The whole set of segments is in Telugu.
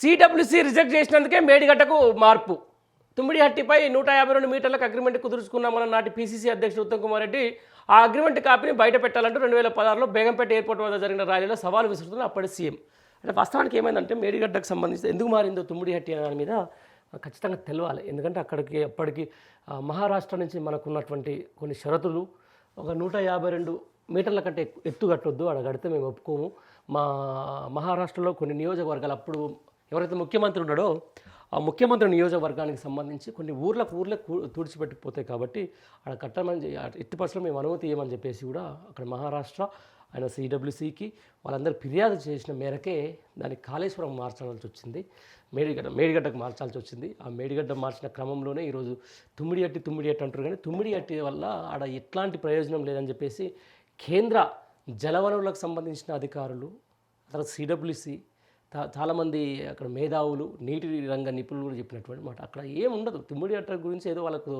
సిడబ్ల్యూసీ రిజెక్ట్ చేసినందుకే మేడిగడ్డకు మార్పు. తుమ్మిడిహట్టిపై నూట యాభై రెండు మీటర్లకు అగ్రిమెంట్ కుదుర్చుకున్నామన్న నాటి పీసీసీ అధ్యక్షుడు ఉత్తమ్ కుమార్ రెడ్డి ఆ అగ్రిమెంట్ కాపీని బయట పెట్టాలంటూ రెండు వేల పదహారులో బేగంపేట ఎయిర్పోర్ట్ వద్ద జరిగిన ర్యాలీలో సవాల్ విసురుతున్న అప్పటి సీఎం. అంటే వాస్తవానికి ఏమైందంటే మేడిగడ్డకు సంబంధించి ఎందుకు మారిందో తుమ్మిడిహట్టి అనే దాని మీద ఖచ్చితంగా తెలవాలి. ఎందుకంటే అక్కడికి అప్పటికి మహారాష్ట్ర నుంచి మనకున్నటువంటి కొన్ని షరతులు ఒక నూట యాభై రెండు మీటర్ల కంటే ఎత్తు కట్టొద్దు అక్కడ కడితే మేము ఒప్పుకోము. మా మహారాష్ట్రలో కొన్ని నియోజకవర్గాలు అప్పుడు ఎవరైతే ముఖ్యమంత్రి ఉన్నాడో ఆ ముఖ్యమంత్రి నియోజకవర్గానికి సంబంధించి కొన్ని ఊర్లకు ఊర్లే తుడిచిపెట్టిపోతాయి కాబట్టి అక్కడ కట్టమని ఎట్టి పరిస్థితుల్లో మేము అనుమతి ఇవ్వమని చెప్పేసి కూడా అక్కడ మహారాష్ట్ర ఆయన సిడబ్ల్యూసికి వాళ్ళందరూ ఫిర్యాదు చేసిన మేరకే దాన్ని కాళేశ్వరం మార్చాల్సి వచ్చింది. మేడిగడ్డ మేడిగడ్డకు మార్చాల్సి వచ్చింది. ఆ మేడిగడ్డ మార్చిన క్రమంలోనే ఈరోజు తుమ్మిడి అట్టి తుమ్మిడి అట్టి అంటారు కానీ తుమ్మిడి అట్టి వల్ల ఆడ ఎట్లాంటి ప్రయోజనం లేదని చెప్పేసి కేంద్ర జలవనరులకు సంబంధించిన అధికారులు తర్వాత సిడబ్ల్యూసి చాలామంది అక్కడ మేధావులు నీటి రంగ నిపుణులు కూడా చెప్పినటువంటి మాట. అక్కడ ఏముండదు తిమ్మిడి తుమ్మిడి అట్ట గురించి ఏదో వాళ్ళకు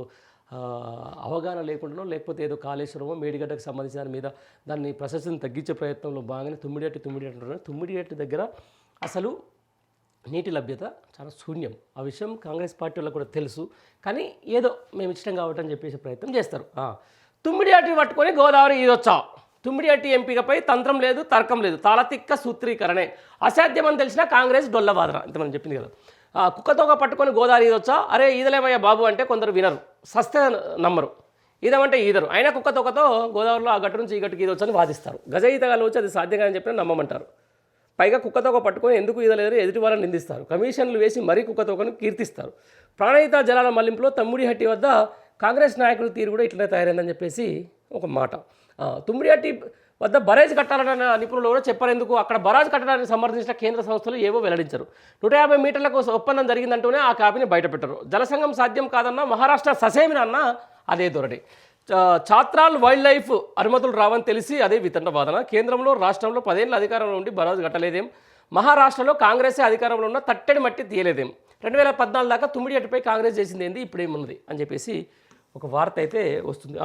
అవగాహన లేకుండానో లేకపోతే ఏదో కాళేశ్వరమో మేడిగడ్డకు సంబంధించిన దాని మీద దాన్ని ప్రశస్తిని తగ్గించే ప్రయత్నంలో బాగానే తుమ్మిడి అట్టి తుమ్మిడి అంటున్నారు. అంటారు తుమ్మిడి అట్టి దగ్గర అసలు నీటి లభ్యత చాలా శూన్యం. ఆ విషయం కాంగ్రెస్ పార్టీ వాళ్ళకు కూడా తెలుసు. కానీ ఏదో మేము ఇష్టం కాబట్టి అని చెప్పేసి ప్రయత్నం చేస్తారు. తుమ్మిడి అట్టి పట్టుకొని గోదావరి ఈదొచ్చా తుమ్మిడియట్టి ఎంపికపై తంత్రం లేదు తర్కం లేదు. తాళతిక్క సూత్రీకరణే. అసాధ్యమని తెలిసినా కాంగ్రెస్ డొల్లవాదన. ఇంత మనం చెప్పింది కదా. కుక్కతోక పట్టుకొని గోదావరి ఈదొచ్చా అరే ఈదలేమయ్యా బాబు అంటే కొందరు వినరు. సస్తే నమ్మరు. ఈదమంటే ఈదరు. అయినా కుక్కతోకతో గోదావరిలో ఆ గట్టు నుంచి ఈ గట్టుకి ఈదొచ్చు అని వాదిస్తారు. గజ ఈతగాలు వచ్చి అది సాధ్యం కాదని చెప్పిన నమ్మమంటారు. పైగా కుక్కతోక పట్టుకొని ఎందుకు ఈదలేదని ఎదుటి వాళ్ళని నిందిస్తారు. కమిషన్లు వేసి మరీ కుక్కతోకను కీర్తిస్తారు. ప్రాణహిత జలాల మళ్ళింపులో తమ్ముడిహట్టి వద్ద కాంగ్రెస్ నాయకుల తీరు కూడా ఇట్లనే తయారైందని చెప్పేసి ఒక మాట. తుమ్మిడియాటి వద్ద బరేజ్ కట్టాలన్న నిపుణులు కూడా చెప్పారు ఎందుకు అక్కడ బరాజ్ కట్టడానికి సమర్థించిన కేంద్ర సంస్థలు ఏవో వెల్లడించారు. నూట యాభై మీటర్లకు ఒప్పందం జరిగిందంటూనే ఆ కాపీని బయటపెట్టారు. జలసంఘం సాధ్యం కాదన్నా మహారాష్ట్ర ససేమినన్న అదే దొరటి చా- చాత్రాల్ వైల్డ్ లైఫ్ అనుమతులు రావని తెలిసి అదే వితండ వాదన. కేంద్రంలో రాష్ట్రంలో పదేళ్ళ అధికారంలో ఉండి బరాజ్ కట్టలేదేం? మహారాష్ట్రలో కాంగ్రెసే అధికారంలో ఉన్న తట్టడి మట్టి తీయలేదేం? రెండు వేల పద్నాలుగు దాకా తుమ్మిడి అటుపై కాంగ్రెస్ చేసింది ఏంది? ఇప్పుడేమున్నది? అని చెప్పేసి ఒక వార్త అయితే వస్తుంది.